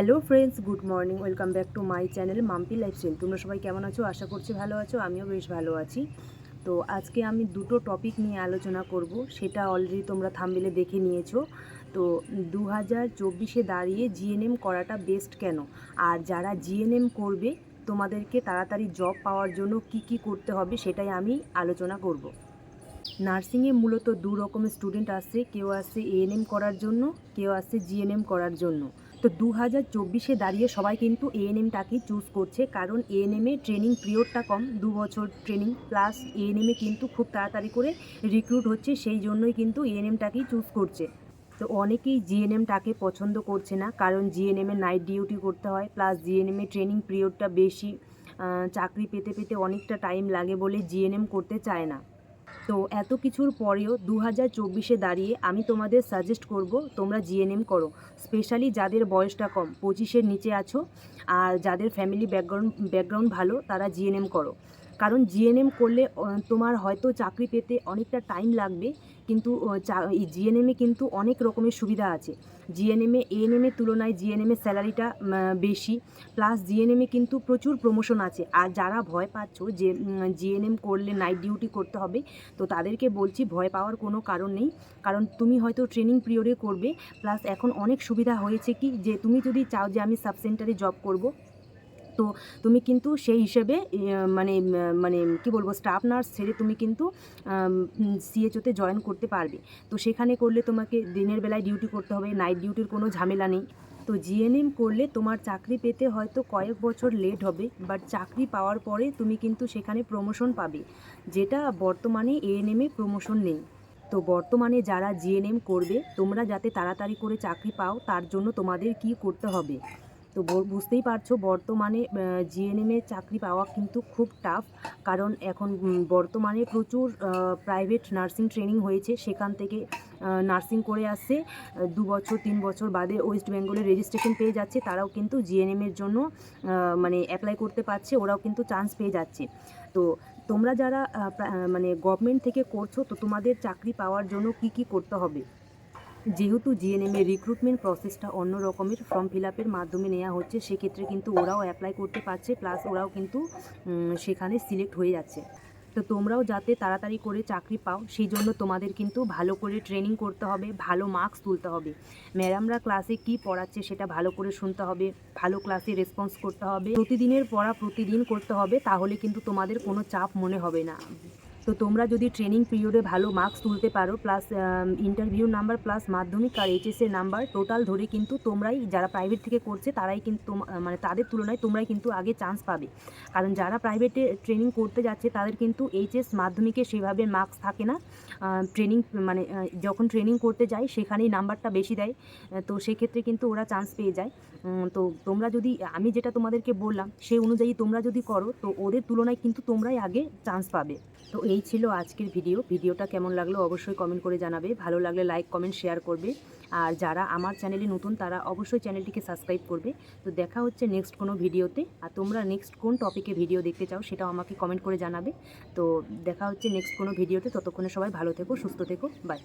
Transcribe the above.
Hello friends, good morning, welcome back to my channel Mampi lifestyle. তোমরা সবাই কেমন আছো? আশা করছি ভালো আছো, আমিও বেশ ভালো আছি। তো আজকে আমি দুটো টপিক নিয়ে আলোচনা করব, সেটা অলরেডি তোমরা থামবেলে দেখে নিয়েছো। তো দু হাজার চব্বিশে দাঁড়িয়ে জিএনএম করাটা বেস্ট কেন? আর যারা জিএনএম করবে, তোমাদেরকে তাড়াতাড়ি জব পাওয়ার জন্য কি কি করতে হবে, সেটাই আমি আলোচনা করব। নার্সিংয়ে মূলত দু রকমের স্টুডেন্ট আসছে কেউ আসছে এএনএম করার জন্য, কেউ আসছে জিএনএম করার জন্য। তো দু হাজার চব্বিশে দাঁড়িয়ে সবাই কিন্তু এএনএমটাকেই চুজ করছে। কারণ এএনএমে ট্রেনিং পিরিয়ডটা কম দু বছর ট্রেনিং প্লাস এএনএমে কিন্তু খুব তাড়াতাড়ি করে রিক্রুট হচ্ছে, সেই জন্যই কিন্তু এএনএমটাকেই চুজ করছে। তো অনেকেই জিএনএমটাকে পছন্দ করছে না, কারণ জিএনএমে নাইট ডিউটি করতে হয় প্লাস জিএনএমে ট্রেনিং পিরিয়ডটা বেশি চাকরি পেতে পেতে অনেকটা টাইম লাগে বলে জিএনএম করতে চায় না। তো এত কিছুর পরেও দু হাজার চব্বিশে দাঁড়িয়ে আমি তোমাদের সাজেস্ট করব, তোমরা জিএনএম করো। স্পেশালি যাদের বয়সটা কম, পঁচিশের নিচে আছো, আর যাদের ফ্যামিলি ব্যাকগ্রাউন্ড ব্যাকগ্রাউন্ড ভালো, তারা জিএনএম করো। কারণ জিএনএম করলে তোমার হয়তো চাকরি পেতে অনেকটা টাইম লাগবে, কিন্তু এই জিএনএমে কিন্তু অনেক রকমের সুবিধা আছে। জিএনএমে এএনএমের তুলনায় জিএনএমে স্যালারিটা বেশি প্লাস জিএনএমে কিন্তু প্রচুর প্রমোশন আছে। আর যারা ভয় পাচ্ছ যে জিএনএম করলে নাইট ডিউটি করতে হবে, তো তাদেরকে বলছি ভয় পাওয়ার কোনো কারণ নেই। কারণ তুমি হয়তো ট্রেনিং পিরিয়ডে করবে প্লাস এখন অনেক সুবিধা হয়েছে কি, যে তুমি যদি চাও যে আমি সাব সেন্টারে জব করব তো তুমি কিন্তু সেই হিসেবে মানে মানে কি বলব স্টাফ নার্স ছেড়ে তুমি কিন্তু সিএচওতে জয়েন করতে পারবে। তো সেখানে করলে তোমাকে দিনের বেলায় ডিউটি করতে হবে নাইট ডিউটির কোনো ঝামেলা নেই। তো জিএনএম করলে তোমার চাকরি পেতে হয়তো কয়েক বছর লেট হবে বাট চাকরি পাওয়ার পরে তুমি কিন্তু সেখানে প্রমোশন পাবে, যেটা বর্তমানে এএনএমে প্রমোশন নেই। তো বর্তমানে যারা জিএনএম করবে, তোমরা যাতে তাড়াতাড়ি করে চাকরি পাও, তার জন্য তোমাদের কি করতে হবে? তো বুঝতেই পারছ, বর্তমানে জিএনএমে চাকরি পাওয়া কিন্তু খুব টাফ কারণ এখন বর্তমানে প্রচুর প্রাইভেট নার্সিং ট্রেনিং হয়েছে, সেখান থেকে নার্সিং করে আসছে দু বছর, তিন বছর বাদে ওয়েস্ট বেঙ্গলে রেজিস্ট্রেশন পেয়ে যাচ্ছে, তারাও কিন্তু জিএনএমের জন্য মানে অ্যাপ্লাই করতে পারছে, ওরাও কিন্তু চান্স পেয়ে যাচ্ছে। তো তোমরা যারা মানে গভর্নমেন্ট থেকে করছ, তো তোমাদের চাকরি পাওয়ার জন্য কি কি করতে হবে? যেহেতু জিএনএমের রিক্রুটমেন্ট প্রসেসটা অন্য রকমের ফর্ম ফিল আপের মাধ্যমে নেওয়া হচ্ছে, সেক্ষেত্রে কিন্তু ওরাও অ্যাপ্লাই করতে পারছে প্লাস ওরাও কিন্তু সেখানে সিলেক্ট হয়ে যাচ্ছে। তো তোমরাও যাতে তাড়াতাড়ি করে চাকরি পাও, সেই জন্য তোমাদের কিন্তু ভালো করে ট্রেনিং করতে হবে, ভালো মার্কস তুলতে হবে। ম্যাডামরা ক্লাসে কি পড়াচ্ছে সেটা ভালো করে শুনতে হবে, ভালো ক্লাসে রেসপন্স করতে হবে। প্রতিদিনের পড়া প্রতিদিন করতে হবে, তাহলে কিন্তু তোমাদের কোনো চাপ মনে হবে না। তো তোমরা যদি ট্রেনিং পিরিয়ডে ভালো মার্কস তুলতে পারো প্লাস ইন্টারভিউ নাম্বার প্লাস মাধ্যমিক আর এইচএসের নাম্বার টোটাল ধরে কিন্তু তোমরাই যারা প্রাইভেট থেকে করছে তারাই কিন্তু মানে তাদের তুলনায় তোমরাই কিন্তু আগে চান্স পাবে। কারণ যারা প্রাইভেটে ট্রেনিং করতে যাচ্ছে তাদের কিন্তু এইচএস মাধ্যমিকে সেভাবে মার্কস থাকে না। ট্রেনিং মানে যখন ট্রেনিং করতে যায় সেখানেই নাম্বারটা বেশি দেয়। তো সেক্ষেত্রে কিন্তু ওরা চান্স পেয়ে যায়। তো তোমরা যদি, আমি যেটা তোমাদেরকে বললাম, সেই অনুযায়ী তোমরা যদি করো, তো ওদের তুলনায় কিন্তু তোমরাই আগে চান্স পাবে। তো এই ছিল আজকের ভিডিও। ভিডিওটা কেমন লাগল অবশ্যই কমেন্ট করে জানাবে। ভালো লাগলে লাইক কমেন্ট শেয়ার করবে। আর যারা আমার চ্যানেলে নতুন, তারা অবশ্যই চ্যানেলটিকে সাবস্ক্রাইব করবে। তো দেখা হচ্ছে নেক্সট কোনো ভিডিওতে। আর তোমরা নেক্সট কোন টপিকে ভিডিও দেখতে চাও, সেটাও আমাকে কমেন্ট করে জানাবে। তো দেখা হচ্ছে নেক্সট কোনো ভিডিওতে। ততক্ষণে সবাই ভালো থেকো, সুস্থ থেকো। বাই